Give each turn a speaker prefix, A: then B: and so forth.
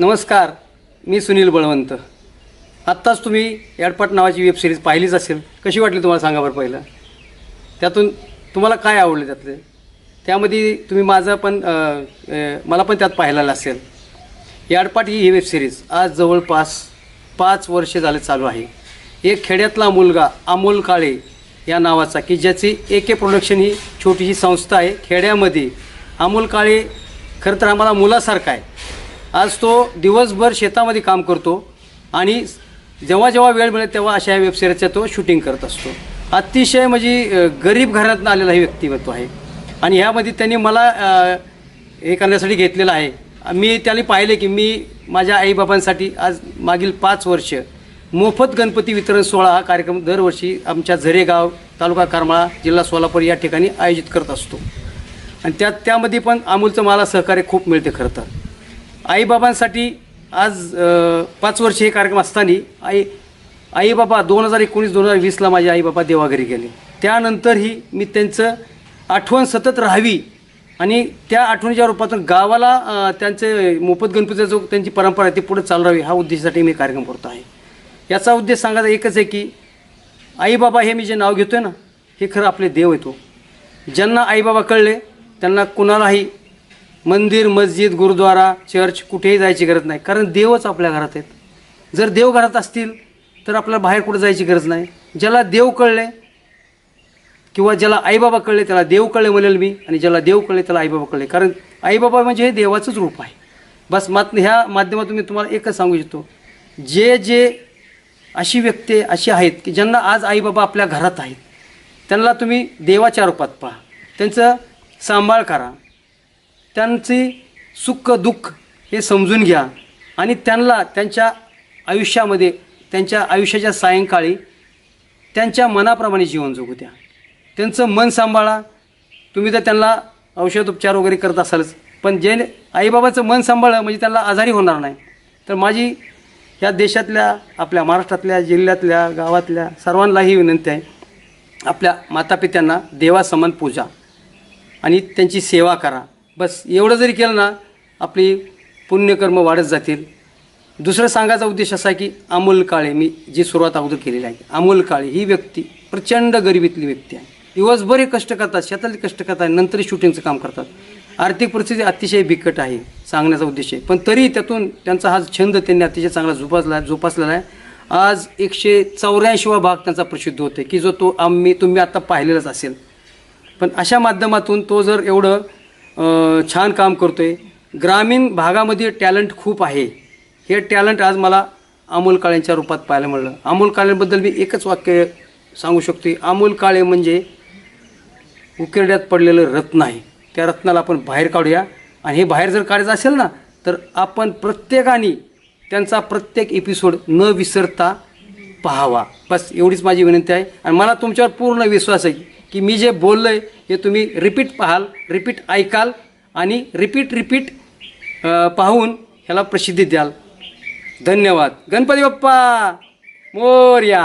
A: नमस्कार मी सुनील बळवंत. आत्ताच तुम्ही याडपाट नावाची वेब सिरीज पाहिलीच असेल. कशी वाटली तुम्हाला सांगा बरं पहिलं? त्यातून तुम्हाला काय आवडलं त्यातले? त्यामध्ये तुम्ही माझं पण मला पण त्यात पाहिलेलं असेल. याडपाट ही वेब सिरीज आज जवळपास पाच वर्ष झाले चालू आहे. एक खेड्यातला मुलगा अमोल काळे या नावाचा की ज्याची ए के प्रोडक्शन ही छोटीशी संस्था आहे. खेड्यामध्ये अमोल काळे खरं तर आम्हाला मुलासारखा आहे. आज तो दिवसभर शेतामध्ये काम करतो आणि जेव्हा जेव्हा वेळ मिळेल तेव्हा अशा या सिरीजच्या तो शूटिंग करत असतो. अतिशय म्हणजे गरीब घरातून आलेला हे व्यक्तिमत्व आहे. आणि ह्यामध्ये त्यांनी मला हे करण्यासाठी घेतलेलं आहे. मी त्याने पाहिले की मी माझ्या आईबाबांसाठी आज मागील पाच वर्ष मोफत गणपती वितरण सोहळा हा कार्यक्रम दरवर्षी आमच्या झरेगाव तालुका करमाळा जिल्हा सोलापूर या ठिकाणी आयोजित करत असतो. आणि त्यात त्यामध्ये पण अमूलचं मला सहकार्य खूप मिळते खरं तर. आईबाबांसाठी आज पाच वर्ष हे कार्यक्रम असताना आई आईबाबा दोन हजार एकोणीस दोन हजार वीसला माझे आईबाबा देवाघरी गेले. त्यानंतरही मी त्यांचं आठवण सतत राहावी आणि त्या आठवणीच्या रूपातून गावाला त्यांचे मोफत गणपतीचा जो त्यांची परंपरा आहे ती पुढे चालू राहावी हा उद्देशासाठी मी कार्यक्रम करतो आहे. याचा उद्देश सांगायचा एकच आहे की आईबाबा हे मी जे नाव घेतो आहे ना हे खरं आपले देव येतो ज्यांना आईबाबा कळले त्यांना कुणालाही मंदिर मस्जिद गुरुद्वारा चर्च कुठेही जायची गरज नाही. कारण देवच आपल्या घरात आहेत. जर देव घरात असतील तर आपल्याला बाहेर कुठं जायची गरज नाही. ज्याला देव कळले किंवा ज्याला आईबाबा कळले त्याला देव कळले म्हणेल मी आणि ज्याला देव कळले त्याला आईबाबा कळले. कारण आईबाबा म्हणजे हे देवाचंच रूप आहे. बस मात ह्या माध्यमातून मी तुम्हाला एकच सांगू इच्छितो. जे जे अशी व्यक्ती अशी आहेत की ज्यांना आज आईबाबा आपल्या घरात आहेत त्यांना तुम्ही देवाच्या रूपात पहा. त्यांचं सांभाळ करा. त्यांचे सुख दुःख हे समजून घ्या आणि त्यांना त्यांच्या आयुष्यामध्ये त्यांच्या आयुष्याच्या सायंकाळी त्यांच्या मनाप्रमाणे जीवन जगू द्या. त्यांचं मन सांभाळा. तुम्ही तर त्यांना औषधोपचार वगैरे करत असालच पण जे आईबाबाचं मन सांभाळलं म्हणजे त्यांना आजारी होणार नाही. तर माझी ह्या देशातल्या आपल्या महाराष्ट्रातल्या जिल्ह्यातल्या गावातल्या सर्वांनाही विनंती आहे आपल्या मातापित्यांना देवासमान पूजा आणि त्यांची सेवा करा. बस एवढं जरी केलं ना आपली पुण्यकर्म वाढत जातील. दुसरं सांगायचा उद्देश असा आहे की अमोल काळे मी जी सुरुवात अगोदर केलेली आहे अमोल काळे ही व्यक्ती प्रचंड गरिबीतली व्यक्ती आहे. दिवसभर हे कष्ट करतात शेतातले कष्ट करतात नंतर शूटिंगचं काम करतात. आर्थिक परिस्थिती अतिशय बिकट आहे सांगण्याचा उद्देश आहे. पण तरी त्यातून त्यांचा हा छंद त्यांनी अतिशय चांगला जोपासला जोपासलेला आहे. आज एकशे चौऱ्याऐंशीवा भाग त्यांचा प्रसिद्ध होते की जो तो आम्ही तुम्ही आता पाहिलेलाच असेल. पण अशा माध्यमातून तो जर एवढं छान काम करतो आहे ग्रामीण भागामध्ये टॅलेंट खूप आहे. हे टॅलेंट आज मला अमोल काळेंच्या रूपात पाहायला मिळलं. अमोल काळेंबद्दल मी एकच वाक्य सांगू शकतो अमोल काळे म्हणजे उकिरड्यात पडलेलं रत्न आहे. त्या रत्नाला आपण बाहेर काढूया. आणि हे बाहेर जर काढायचं असेल ना तर आपण प्रत्येकाने त्यांचा प्रत्येक एपिसोड न विसरता पाहावा. बस एवढीच माझी विनंती आहे. आणि मला तुमच्यावर पूर्ण विश्वास आहे. की मी जे बोललं आहे हे तुम्ही रिपीट पाहाल रिपीट ऐकाल आणि रिपीट रिपीट पाहून ह्याला प्रसिद्धी द्याल. धन्यवाद. गणपती बाप्पा! मोर्या!